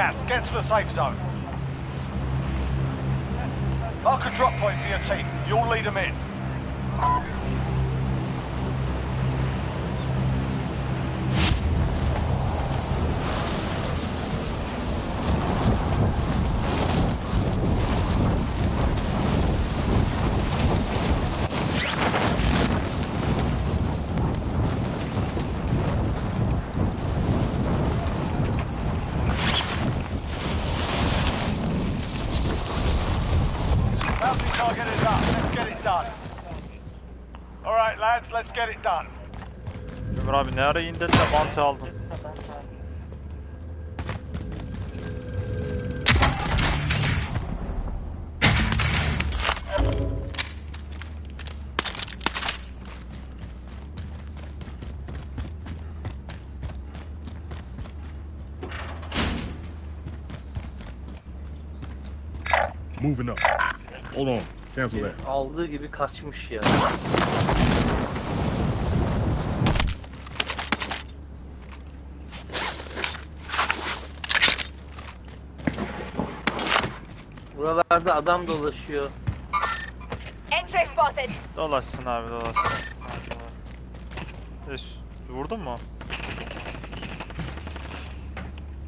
gas. Get to the safe zone. Mark a drop point for your team. You'll lead them in. Target is up. Let's get it done. All right, lads. Let's get it done. Ömür abi ne ara indin de mantı aldın. Moving up. Hold on. Cancel that. Aldığı gibi kaçmış ya. Buralarda adam dolaşıyor. X-ray spotted. Dolaşsın abi dolaşsın. Es, vurdun mu?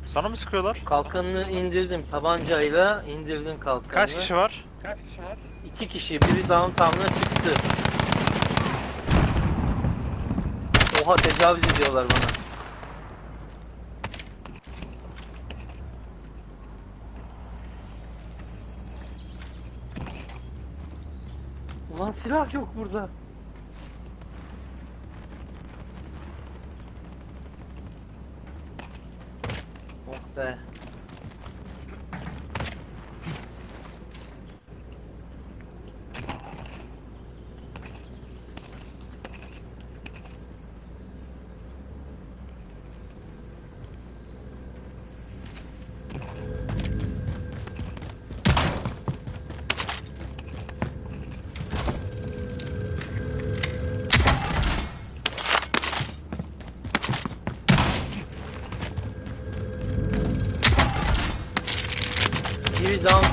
Sana mı sıkıyorlar? Kalkanını indirdim tabancayla indirdim kalkanını. Kaç kişi var? İki kişi. Biri downtown'a çıktı. Oha tecavüz ediyorlar bana. Ulan silah yok burada.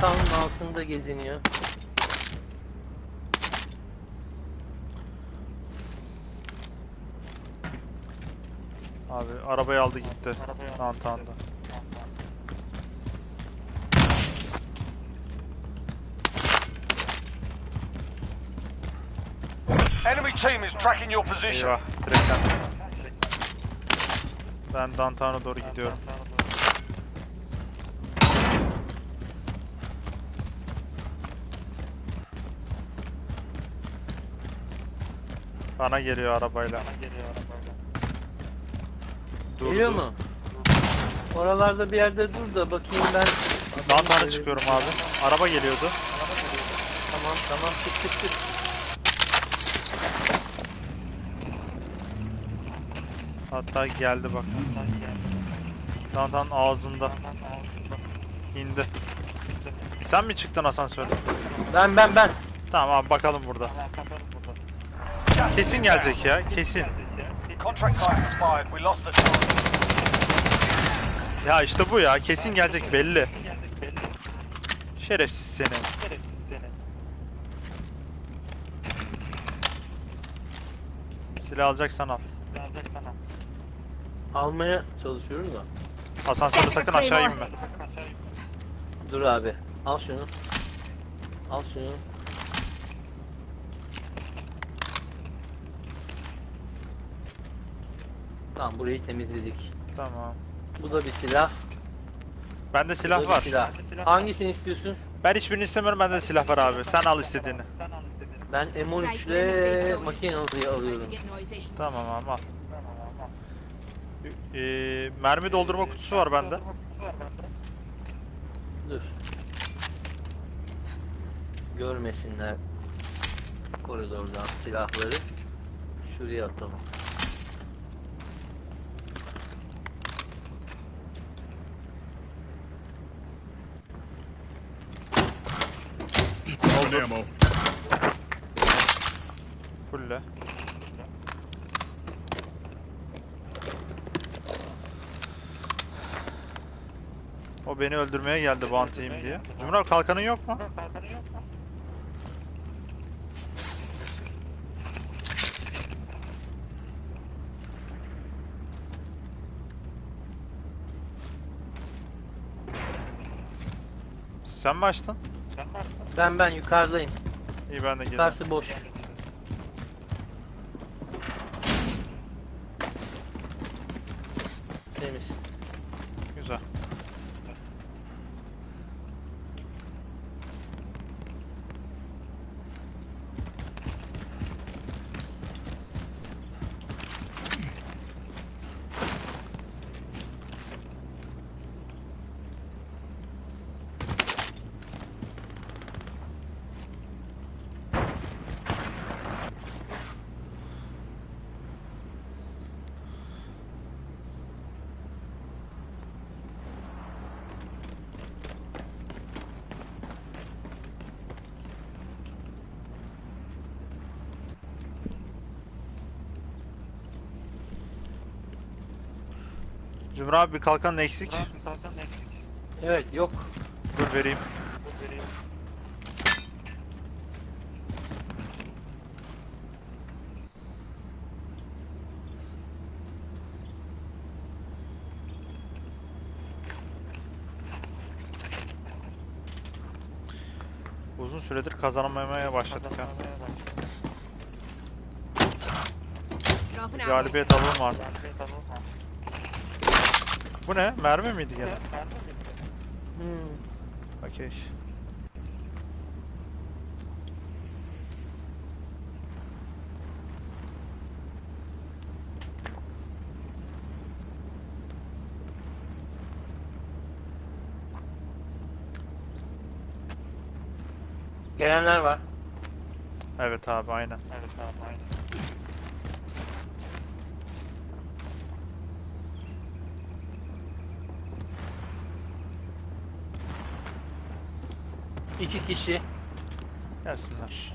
Downtown'un altında geziniyor. Abi arabayı aldı gitti. Downtown'da. Enemy team is tracking your position. Eyvah direkten. Ben downtown'a doğru gidiyorum. Bana geliyor arabayla. Durdu. Geliyor mu? Oralarda bir yerde dur da bakayım ben. Downtown'a çıkıyorum abi. Araba geliyordu. Tamam tamam çık çık çık. Hatta geldi bak. Downtown ağzında. İndi. Sen mi çıktın asansörden? Ben ben ben. Tamam abi bakalım burada. Kesin gelecek ya, kesin. Ya işte bu ya, kesin gelecek belli. Şerefsiz seni. Silah alacaksan al. Almaya çalışıyorum da. Asansörde sakın aşağı inme. Dur abi. Al şunu. Al şunu. Tamam burayı temizledik. Tamam. Bu da bir silah. Bende Bu da silah bir var. silah. Hangisini istiyorsun? Ben hiçbirini istemiyorum, bende silah var abi. Sen al istediğini. Ben M13 ile makinalıyı alıyorum. Tamam abi al. Ee, mermi doldurma kutusu var bende. Dur. Görmesinler koridordan silahları. Şuraya atalım. Hold ammo. Fulle. O beni öldürmeye geldi bounty'yim diye. Cumhur kalkanın yok mu? Sen mi açtın? Ben ben yukarıdayım. İyi ben de geldim. Yukarısı boş. Temiz. Güzel. Cumhur abi bir kalkanın eksik. Evet yok. Dur vereyim. Uzun süredir kazanamamaya başladık ammo. Galibiyet alalım artık. Bu ne? Mermi miydi gene? Hmm. Okey. Gelenler var. Evet abi aynen. İki kişi. Gelsinler.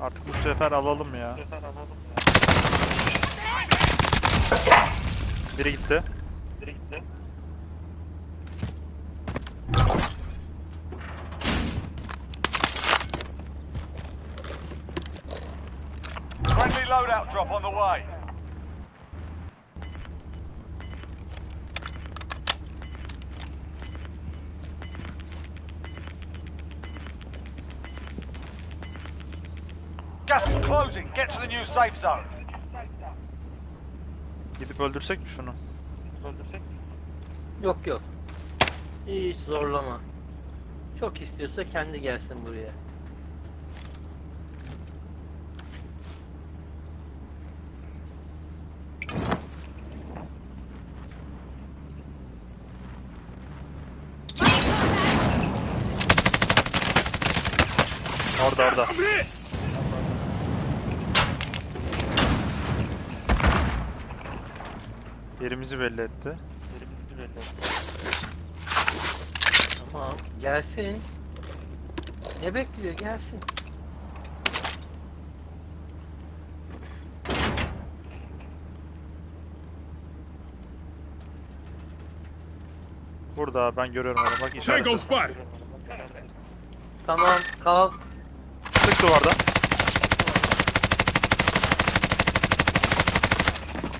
Artık bu sefer alalım ya. Biri gitti. Friendly loadout drop on the way. Gas is closing. Get to the new safe zone. Gidip öldürsek mi şunu? Yok yok. Hiç zorlama. Çok istiyorsa kendi gelsin buraya. Orada orada. Yerimizi belli etti. Tamam. Gelsin. Ne bekliyor? Gelsin. Burada ben görüyorum onu bak Tango işaret. spotted. Tamam. Kalk. Sık duvardan.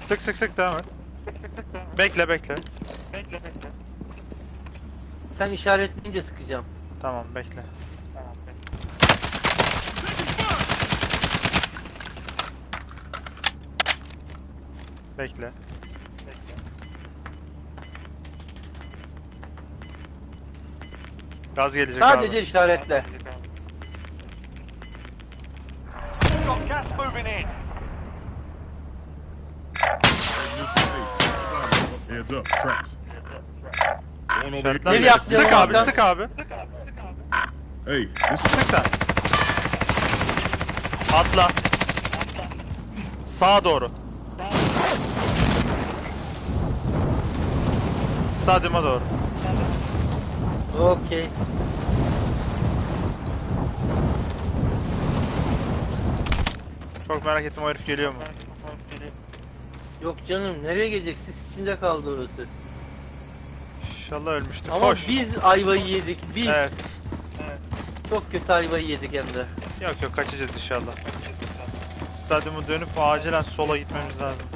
Sık sık sık devam et. Bekle bekle. Sen işaretleyince sıkacağım. Tamam bekle. Bekle. Gaz gelecek Sadece abi. işaretle. Got gas moving in. Heads up, traps. Over İşaretler here. Nereye yaptın Sık abi, sık abi. Hey, Sık sen. Atla. Sağa doğru. Stadyuma doğru. Okey. Çok merak ettim o herif geliyor mu? Yok canım nereye gelecek? Sis içinde kaldı orası. İnşallah ölmüştür. Ama Koş. biz ayvayı yedik. Biz. Evet. Çok kötü ayvayı yedik hem de. Yok yok kaçacağız inşallah. Stadyumu dönüp acilen sola gitmemiz lazım.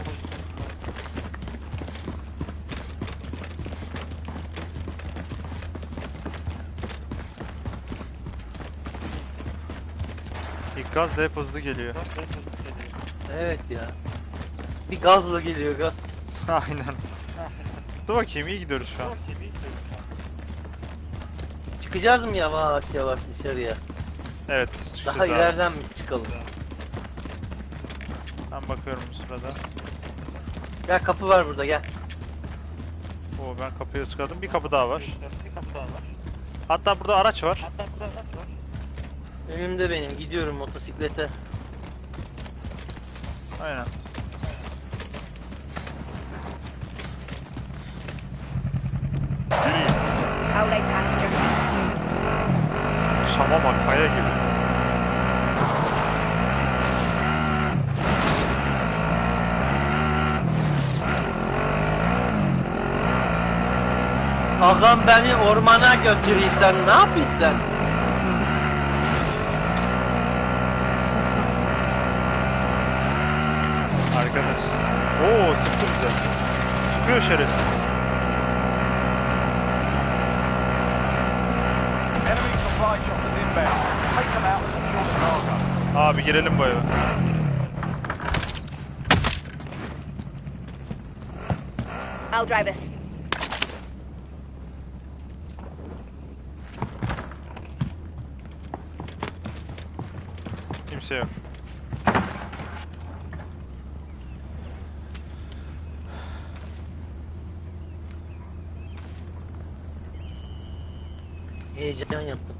İlk gaz da hep hızlı geliyor. Evet ya. Bir gazla geliyor gaz. Aynen. Dur bakayım iyi gidiyoruz şu an. Çıkacağız mı yavaş yavaş dışarıya? Evet. çıkacağız Daha abi. ileriden mi çıkalım? Ben bakıyorum bu sırada. Gel kapı var burada gel. Oo ben kapıyı ıskaladım. Bir kapı daha var. Hatta burada araç var. Önümde benim gidiyorum motosiklete. Aynen. Ağam beni ormana götürüyorsan ne yapıyorsun? Arkadaş. Oo sıktı bize. Sıkıyor şerefsiz. Enemy supply choppers inbound. Take them out and secure the cargo. Abi girelim bu eve. I'll drive us. Kimse yok. Heyecan yaptım.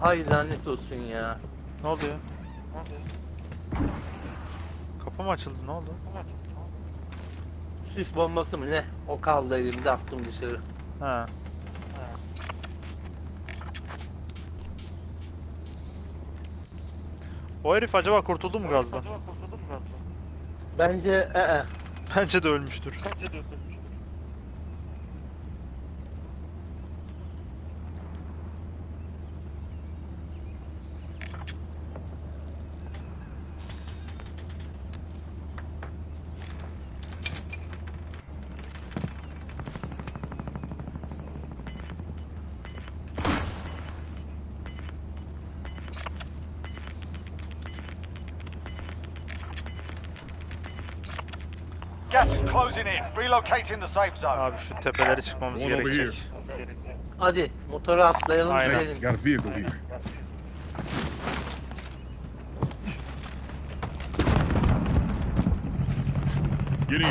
Hay lanet olsun ya. Ne oldu ya? Kapı mı açıldı ne oldu? Sis bombası mı ne? O kaldı elimde attım dışarı. Ha. O herif acaba kurtuldu mu gazdan? Bence e -e. Bence de ölmüştür. Gas is closing in. Relocating the safe zone. Abi şu tepeleri çıkmamız One over gerekecek. Hadi motora atlayalım Aynen. gidelim. Got a vehicle here. Get in.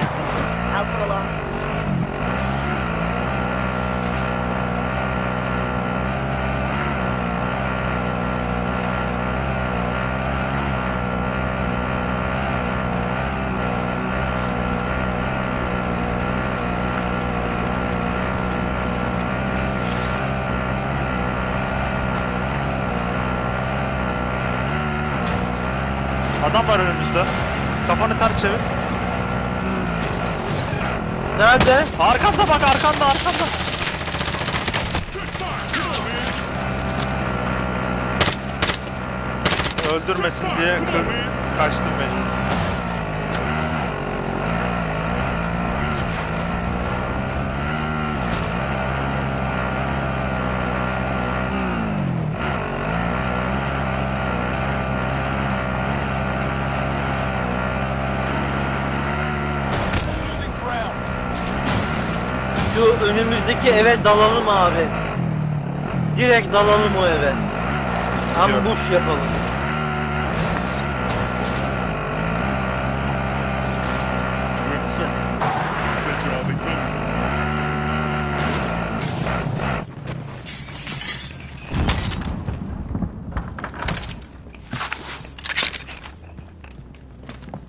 Adam var önümüzde. Çevir. Nerede? Arkanda bak arkanda arkanda. Öldürmesin diye kaçtım ben. Önümüzdeki eve dalalım abi. Direkt dalalım o eve. Ambush yapalım.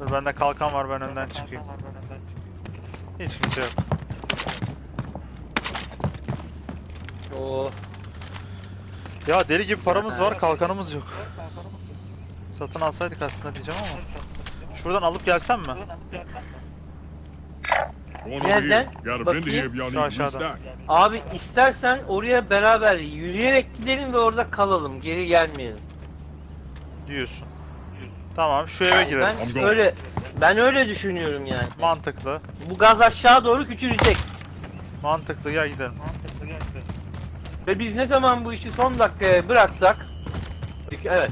Dur bende kalkan var ben önden çıkayım. Hiç kimse yok. Oo. Ya deli gibi paramız var kalkanımız yok. Satın alsaydık aslında diyeceğim ama. Şuradan alıp gelsem mi? Nereden? Bakayım. Şu aşağıda. Abi istersen oraya beraber yürüyerek gidelim ve orada kalalım. Geri gelmeyelim. Diyorsun. Tamam şu eve gireriz. I'm Ben öyle ben öyle düşünüyorum yani. Mantıklı. Bu gaz aşağı doğru küçülecek. Mantıklı gel gidelim. Ve biz ne zaman bu işi son dakikaya bıraksak Evet.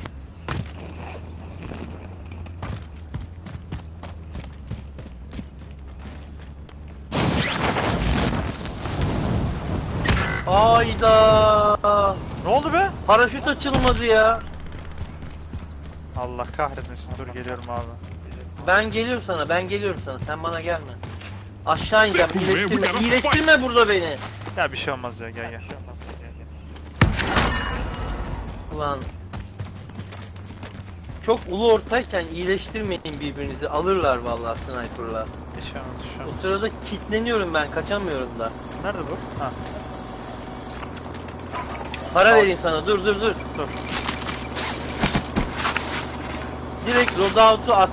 Ayda Ne oldu be? paraşüt açılmadı ya. Allah kahretmesin dur geliyorum abi. Ben geliyorum sana, ben geliyorum sana. Sen bana gelme. Aşağı ineceğim. İyileştirme, iyileştirme burada beni. Ya bir şey olmaz ya gel gel. Ulan. Çok ulu ortayken iyileştirmeyin birbirinizi. Alırlar vallahi sniper'lar. Bir şey olmaz bir şey O olmaz. sırada kilitleniyorum ben, kaçamıyorum da. Nerede bu? Ha Para vereyim sana, dur dur dur. dur. Direkt loadout'u at.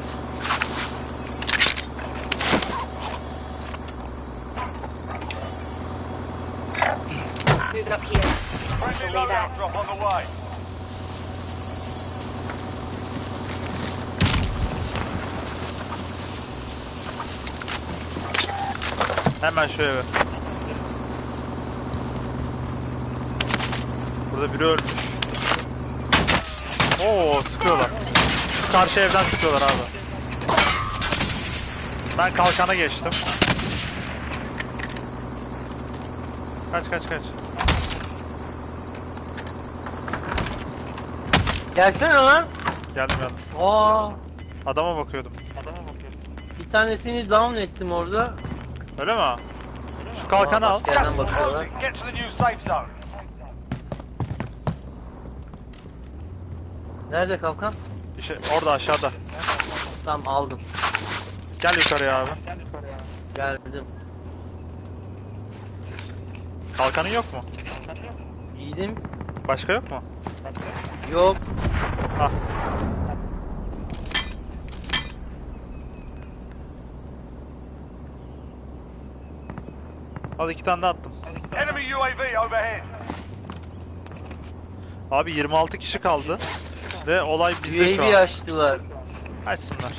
Up here. Friendly loadout drop on the way. Hemen şu eve. Burada biri ölmüş. Oo sıkıyorlar. Şu karşı evden sıkıyorlar abi. Ben kalkana geçtim. Kaç kaç kaç. Gelsene lan. Geldim geldim. Aa, Adama bakıyordum. bir tanesini down ettim orada. Öyle mi? Şu kalkanı al. Aa, Yerden Gas is bakıyorlar. closing. Get to the new safe zone. Nerede kalkan? İşte orada aşağıda. Tamam aldım. Gel yukarıya abi. Geldim. Kalkanın yok mu? Giydim. Başka yok mu? Yok. Ah. Al iki tane daha attım. Enemy UAV overhead. Abi 26 kişi kaldı. Ve olay bizde şu UAV an. açtılar. Açsınlar.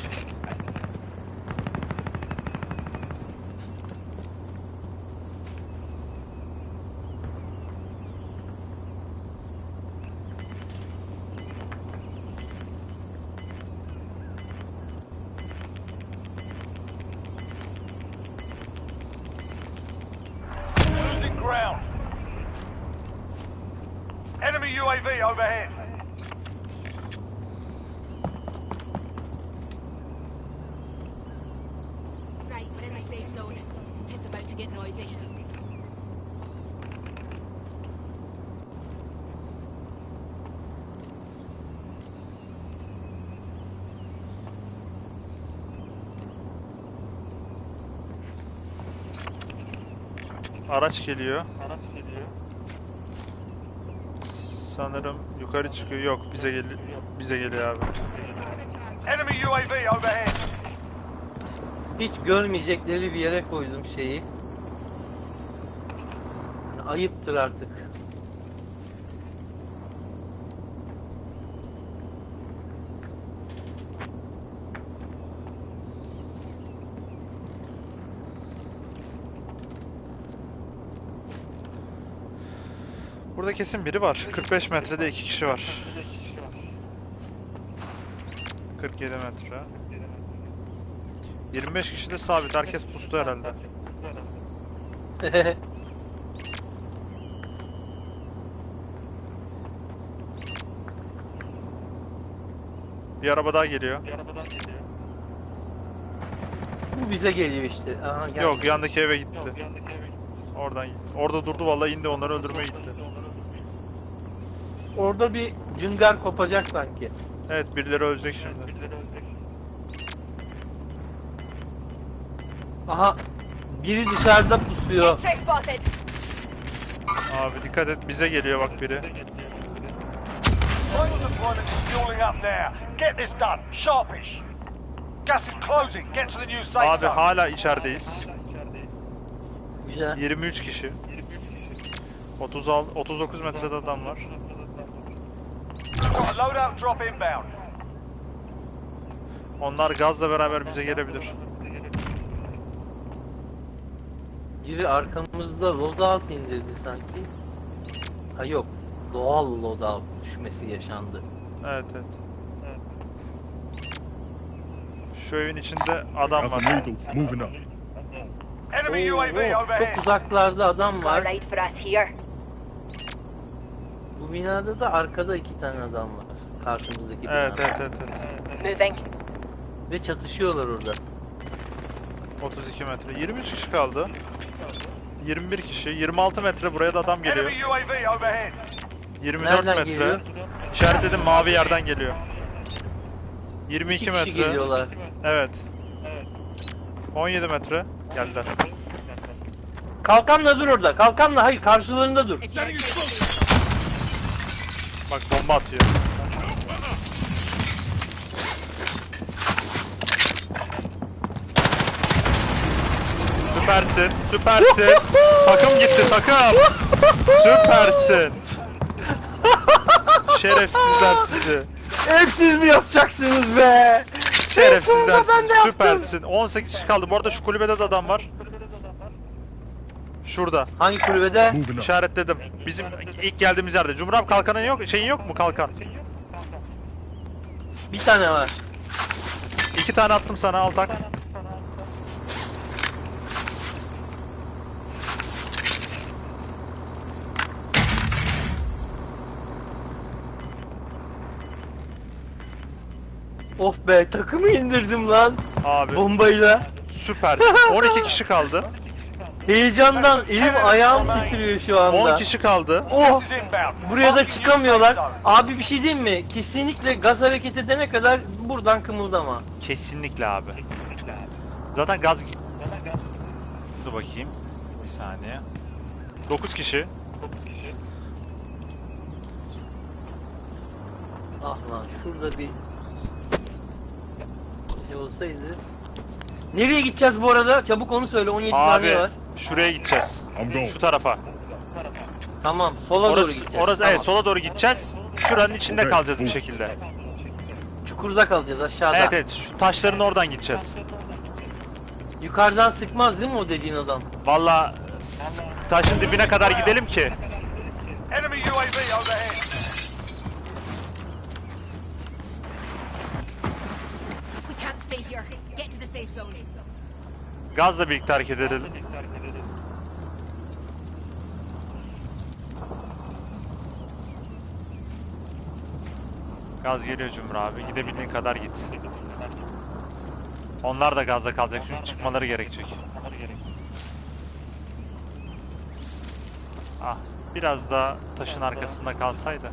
Losing ground. Enemy UAV overhead. Right, we're in the safe zone. It's to get noisy. Araç geliyor. Sanırım yukarı çıkıyor. Yok bize geliyor. Bize geliyor abi. Enemy UAV overhead. Hiç görmeyecekleri bir yere koydum şeyi. Ayıptır artık. Burada kesin biri var. 45 metrede iki kişi var. 47 metre. 25 kişi de sabit. Herkes pustu herhalde. Bir araba daha geliyor. Bu bize geliyor işte. Aha, gel. Yok yandaki eve gitti. Oradan orada durdu vallahi indi onları öldürmeye gitti. Orada bir cıngar kopacak sanki. Evet birileri ölecek şimdi. Aha. Biri dışarıda pusuyor. Spotted. Abi dikkat et bize geliyor bak biri. Final deployment is fueling up now. Get this done. Sharpish. Gas is closing. Get to the new safe Abi zone. hala içerideyiz. Güzel. 23 kişi. 36 39 metrede adam var. Loadout drop inbound. Onlar gazla beraber bize gelebilir. Biri arkamızda loadout indirdi sanki. Ha yok. Doğal loadout düşmesi yaşandı. Evet evet. Şu evin içinde adam var. lethals moving up. Enemy UAV overhead. çok uzaklarda adam var. Alright for us here. Bu binada da arkada iki tane adam var. Karşımızdaki binada. Evet evet evet. evet. Moving. Ve çatışıyorlar orada. 32 metre. 23 kişi kaldı. 21 kişi. 26 metre buraya da adam geliyor. Enemy UAV overhead. 24 Nereden metre. geliyor? İşaretledim mavi yerden geliyor. 22 İki metre. geliyorlar. Evet. 17 metre. Geldiler. Kalkanla dur orada. Kalkanla hayır karşılarında dur. Bak bomba atıyor. Süpersin, süpersin. takım gitti, takım. Süpersin. Şerefsizler sizi. Hep siz mi yapacaksınız be? Şerefsizler sizi. Süpersin. 18 kişi kaldı. Bu arada şu kulübede de adam var. Şurada. Hangi kulübede? İşaretledim. Bizim ilk geldiğimiz yerde. Cumhur abi kalkanın yok, şeyin yok mu kalkan? Bir tane var. İki tane attım sana al tak. Of be takımı indirdim lan. Abi Bombayla. süpersin. 12 kişi kaldı. Heyecandan elim ayağım titriyor şu anda. 10 kişi kaldı. Oh. Buraya da çıkamıyorlar. Abi bir şey diyeyim mi? Kesinlikle gaz hareket edene kadar buradan kımıldama. Kesinlikle abi. Zaten gaz... Dur bakayım. Bir saniye. 9 kişi. Ah lan şurada bir şey olsaydı. Nereye gideceğiz bu arada? Çabuk onu söyle. 17 saniye Abi var. şuraya gideceğiz. Şu tarafa. Tamam. Sola doğru Orası, gideceğiz. orası Tamam. evet sola doğru gideceğiz. Şuranın içinde kalacağız bir bu. şekilde. Çukurda kalacağız aşağıda. Evet evet şu taşların oradan gideceğiz. Yukarıdan sıkmaz değil mi o dediğin adam? Valla taşın dibine kadar gidelim ki. Enemy UAV overhead. we can't stay here. Get to the safe zone. Gazla birlikte hareket edelim. Gaz geliyor Cumhur abi. Gidebildiğin kadar git. Onlar da gazda kalacak çünkü çıkmaları gerekecek. Ah, biraz daha taşın arkasında kalsaydı.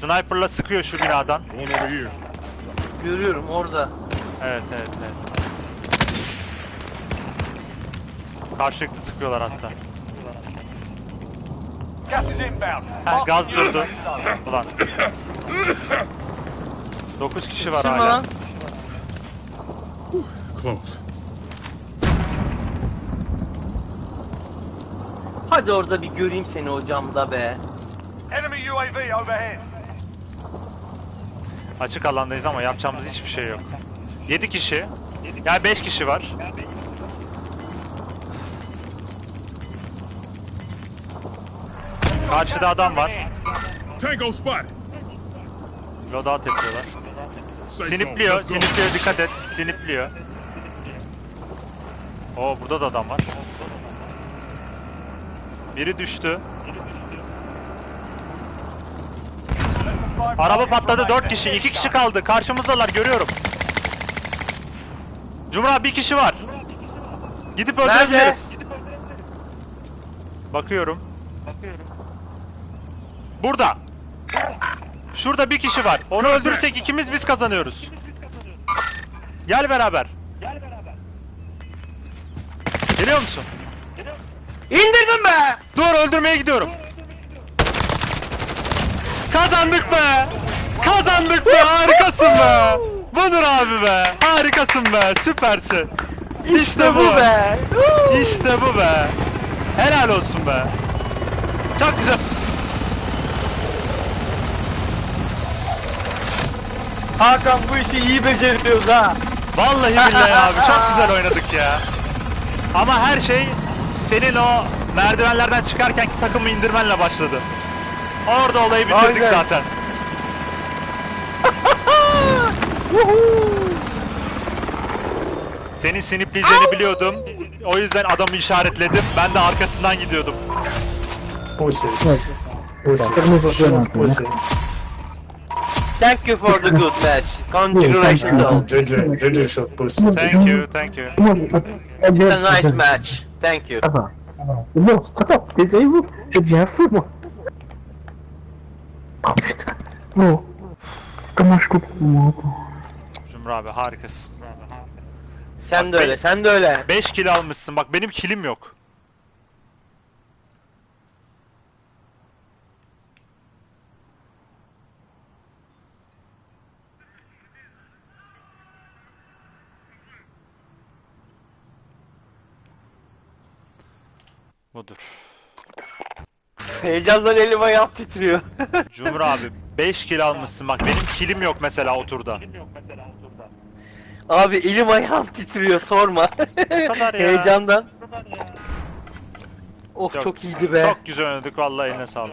Sniper'la sıkıyor şu binadan. Going over here. Görüyorum orada. Evet evet evet. Karşılıklı sıkıyorlar hatta. Gas is inbound. Ha, gaz durdu. Ulan. 9 kişi var Kim hala. lan? Close. Hadi orada bir göreyim seni o camda be. Enemy UAV overhead. Açık alandayız ama yapacağımız hiçbir şey yok. 7 kişi. Yani 5 kişi var. Karşıda adam var. Tango spotted. Loadout yapıyorlar. Sinipliyor, sinipliyor dikkat et. Sinipliyor. Oo burada da adam var. Biri düştü. Araba patladı 4 kişi. 2 kişi kaldı. Karşımızdalar görüyorum. Cumhur bir kişi var. Gidip öldürebiliriz. Bakıyorum. Burada. Şurada bir kişi var. Onu öldürürsek ikimiz biz kazanıyoruz. Gel beraber. Geliyor musun? İndirdim be! Dur öldürmeye gidiyorum. Kazandık be. Kazandık be. Harikasın be. Budur abi be. Harikasın be. Süpersin. İşte, bu. be! İşte bu be. Helal olsun be. Çok güzel. Hakan bu işi iyi beceriyoruz ha. Vallahi billahi abi çok güzel oynadık ya. Ama her şey senin o merdivenlerden çıkarkenki takımı indirmenle başladı. Orada olayı bitirdik Aynen. zaten. Senin sinipleyeceğini biliyordum. O yüzden adamı işaretledim. Ben de arkasından gidiyordum. Pussies. Pussies. Shut up, pussy. Thank you for the good match. Congratulations all. JJ, JJ shot pussy. Thank you, thank you. It's a nice match. Thank you. Não, stop, o Jeff, mano. Bro, kamaş kutusu mu? Cumhur abi harikasın. Sen de öyle, sen de öyle. 5 kill almışsın. Bak benim kilim yok. Budur. Heyecandan elim ayağım titriyor. Cumhur abi 5 kill almışsın. Bak benim kilim yok mesela o turda. Abi elim ayağım titriyor sorma. kadar ya. Heyecandan. Of Çok- çok iyiydi be. Çok güzel oynadık vallahi eline sağlık.